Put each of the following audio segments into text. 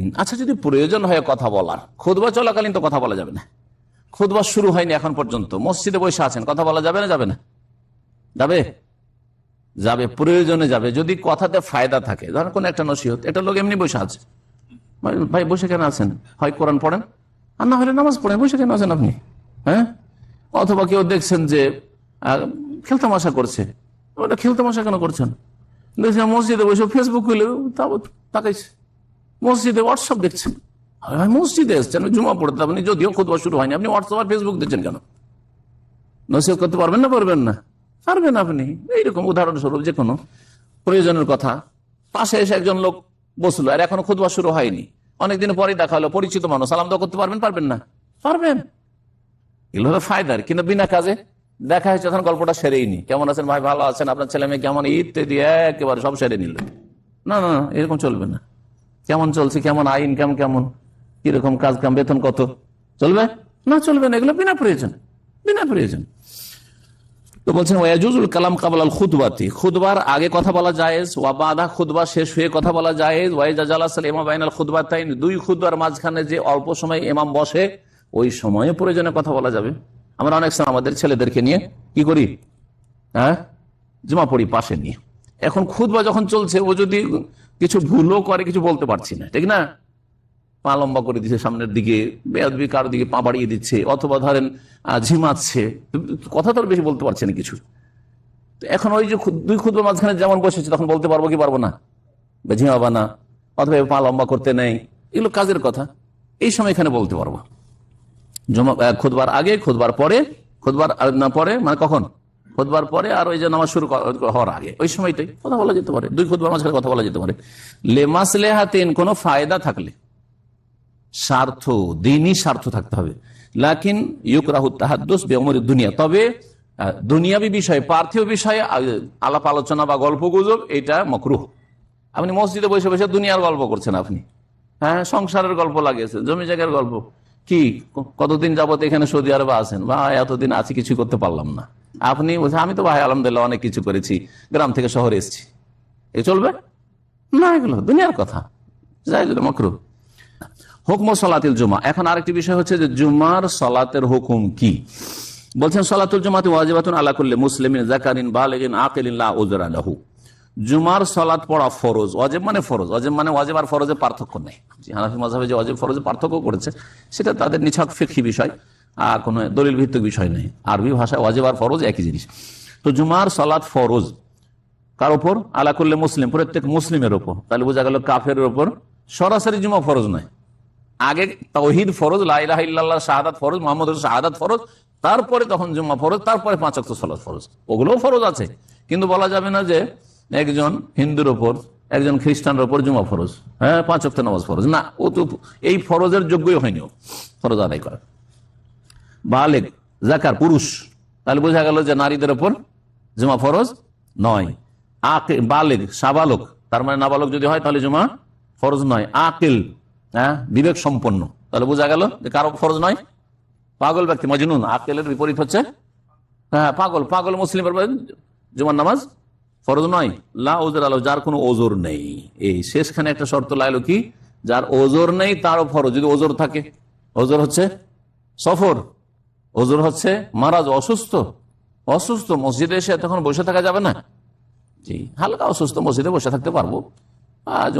হাজাতিন আচ্ছা যদি প্রয়োজন হয় কথা বলার খুদবা চলাকালীন তো কথা বলা যাবে না। খুদবা শুরু হয়নি এখন পর্যন্ত। মসজিদে বসে আছেন কথা বলা যাবে না যাবে না? যাবে? যাবে প্রয়োজনে যাবে। যদি কথাতে ফায়দা থাকে ধরেন কোন একটা নসিহত এটা লোক এমনি বসে আছে। ভাই, বসে কেন আছেন? হয় কোরআন পড়েন? আর না হলে নামাজ পড়েন বসে কেন আছেন আপনি? হ্যাঁ? অথবা কেউ দেখছেন যে খেলতামাশা করছে। ওটা খেলতামাশা কেন করছেন? দেখছেন মসজিদে বসে ফেসবুক খুলে তাকাইছে। মসজিদে হোয়াটসঅ্যাপ দেখছেন। মসজিদে এসছেন জুমা পড়তে আপনি যদিও খুদবা শুরু হয়নি। আপনি হোয়াটসঅ্যাপ আর ফেসবুক দেখছেন কেন? নসিহত করতে পারবেন না পারবেন না? পারবেন আপনি। এইরকম উদাহরণস্বরূপ যে কোনো প্রয়োজনের কথা। পাশে এসে একজন লোক বসল, আর এখনও খুদবা শুরু হয়নি। অনেকদিন পরেই দেখা হলো, পরিচিত মানুষ। দাও করতে পারবেন পারবেন না? পারবেন। এগুলো হলো ফায়দার কিন্তু বিনা কাজে দেখা হয়েছে, তখন গল্পটা সেরেই নি। কেমন আছেন ভাই? ভালো আছেন? আপনার ছেলে মেয়ে কেমন? ইত্যাদি একেবারে সব সেরে নিল। না না, এরকম চলবে না। কেমন চলছে, কেমন আইন কেমন কেমন, কীরকম কাজ কাম, বেতন কত? চলবে? না চলবে না, এগুলো বিনা প্রয়োজন বিনা প্রয়োজন। তো বলছেন, ওয়াজুজুল কালাম কাবাল খুদবাতি খুদবার আগে কথা বলা জায়েজ, ওয়া বাধা খুদবা শেষ হয়ে কথা বলা জায়েজ ওয়াইজাজাল ইমাম বাইনাল খুদবা তাই দুই খুদবার মাঝখানে যে অল্প সময় ইমাম বসে, ওই সময়ে প্রয়োজনে কথা বলা যাবে। আমরা অনেক সময় আমাদের ছেলেদেরকে নিয়ে কি করি? হ্যাঁ? জমা পড়ি পাশে নিয়ে। এখন খুদবা যখন চলছে, ও যদি কিছু ভুলও করে, কিছু বলতে পারছি না, ঠিক না? পা লম্বা করে দিচ্ছে সামনের দিকে, বেয়াদবি কারও দিকে পা বাড়িয়ে দিচ্ছে, অথবা ধরেন ঝিমাচ্ছে কথা তো বেশি বলতে পারছে না কিছু। এখন ওই যে দুই ক্ষুদ্র মাঝখানে যেমন বসেছে, তখন বলতে পারব কি পারব না? বা ঝিমাবা না, অথবা পা লম্বা করতে নেই, এগুলো কাজের কথা। এই সময় এখানে বলতে পারব। জমা খুদবার আগে খুদবার পরে খুদবার পরে মানে কখন? খুদবার পরে আর ওই যে নামাজ শুরু হওয়ার আগে। ওই সময়টাই কথা বলা যেতে পারে। দুই খুদবার মাঝখানে কথা বলা যেতে পারে। লেমাস লেহাতেন কোনো ফায়দা থাকলে, স্বার্থ, দিনই স্বার্থ থাকতে হবে। লাকিন ইউকরাহু তাহাদ্দুস বেমর দুনিয়া। তবে দুনিয়াবি বিষয়ে, পার্থিব বিষয়ে আলাপ আলোচনা বা গল্প গুজব, এটা মকরুহ। আপনি মসজিদে বসে বসে দুনিয়ার গল্প করছেন আপনি। হ্যাঁ সংসারের গল্প লাগিয়েছেন, জমি জায়গার গল্প। কি কতদিন যাবত এখানে সৌদি আরবে আছেন? বা এতদিন আছি, কিছু করতে পারলাম না। আপনি বলছেন, আমি তো ভাই, আলহামদুলিল্লাহ অনেক কিছু করেছি। গ্রাম থেকে শহরে এসেছি। এ চলবে? না, এগুলো দুনিয়ার কথা। যাই মকরুহ হুকম সলাতিল জুমা। এখন আরেকটি বিষয় হচ্ছে যে জুমার সলাতের হুকুম কি? বলছেন, সলাতুল জুমাতে ওয়াজিবাতুন আলা করলে মুসলিমিন জাকারিন বালেগিন, আকিলিন, লা উজরা লাহু। জুমার সলাত পড়া ফরজ অজেব মানে ফরজ। অজেব মানে ওয়াজেব আর ফরজের পার্থক্য নেই। হানাফি মাঝাবে যে অজেব ফরজের পার্থক্য করেছে, সেটা তাদের নিছক ফিকি বিষয়। কোনো দলিল ভিত্তিক বিষয় নেই। আরবি ভাষায় ওয়াজেব আর ফরজ একই জিনিস। তো জুমার সলাত ফরজ। কার ওপর? আলা করলে মুসলিম, প্রত্যেক মুসলিমের ওপর। তাহলে বোঝা গেল কাফের ওপর সরাসরি জুমা ফরজ নয়। আগে তৌহিদ ফরজ লাইলাহ শাহাদাত ফরজ, মোহাম্মদ শাহাদাত ফরজ, তারপরে তখন জুম্মা ফরজ, তারপরে পাঁচ অক্ট সলাৎ ফরজ। ওগুলোও ফরজ আছে। কিন্তু বলা যাবে না যে একজন হিন্দুর ওপর, একজন খ্রিস্টানের ওপর জুমা ফরজ। হ্যাঁ পাঁচ অক্ট নামাজ ফরজ। না, ও তো এই ফরজের যোগ্যই হয়নি ফরজ আদায় করা। বালেক, জাকার, পুরুষ। তাহলে বোঝা গেল যে নারীদের ওপর জুমা ফরজ নয়। আকে বালেক, সাবালক, তার মানে নাবালক যদি হয় তাহলে জুমা ফরজ নয়। আকিল হ্যাঁ বিবেক সম্পন্ন। তাহলে বোঝা গেল যে কারও ফরজ নয়? পাগল ব্যক্তি, মজনুন। আকেলের বিপরীত হচ্ছে হ্যাঁ পাগল। পাগল মুসলিমের উপর জুমার নামাজ ফরজ নয়। লা ওজর আলো যার কোনো ওজোর নেই। এই শেষখানে একটা শর্ত লাইলো কি? যার ওজোর নেই, তারও ফরজ। যদি ওজোর থাকে, ওজোর হচ্ছে সফর। ওজোর হচ্ছে মারাজ অসুস্থ। অসুস্থ মসজিদে এসে তখন বসে থাকা যাবে না। জি, হালকা অসুস্থ মসজিদে বসে থাকতে পারব। আজ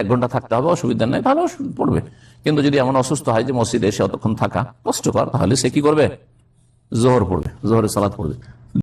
এক ঘণ্টা থাকতে হবে, অসুবিধা নেই তাহলে পড়বে। কিন্তু যদি এমন অসুস্থ হয় যে মসজিদে এসে অতক্ষণ থাকা কষ্টকর, তাহলে সে কি করবে? জোহর পড়বে জোহরে সালাদ পড়বে।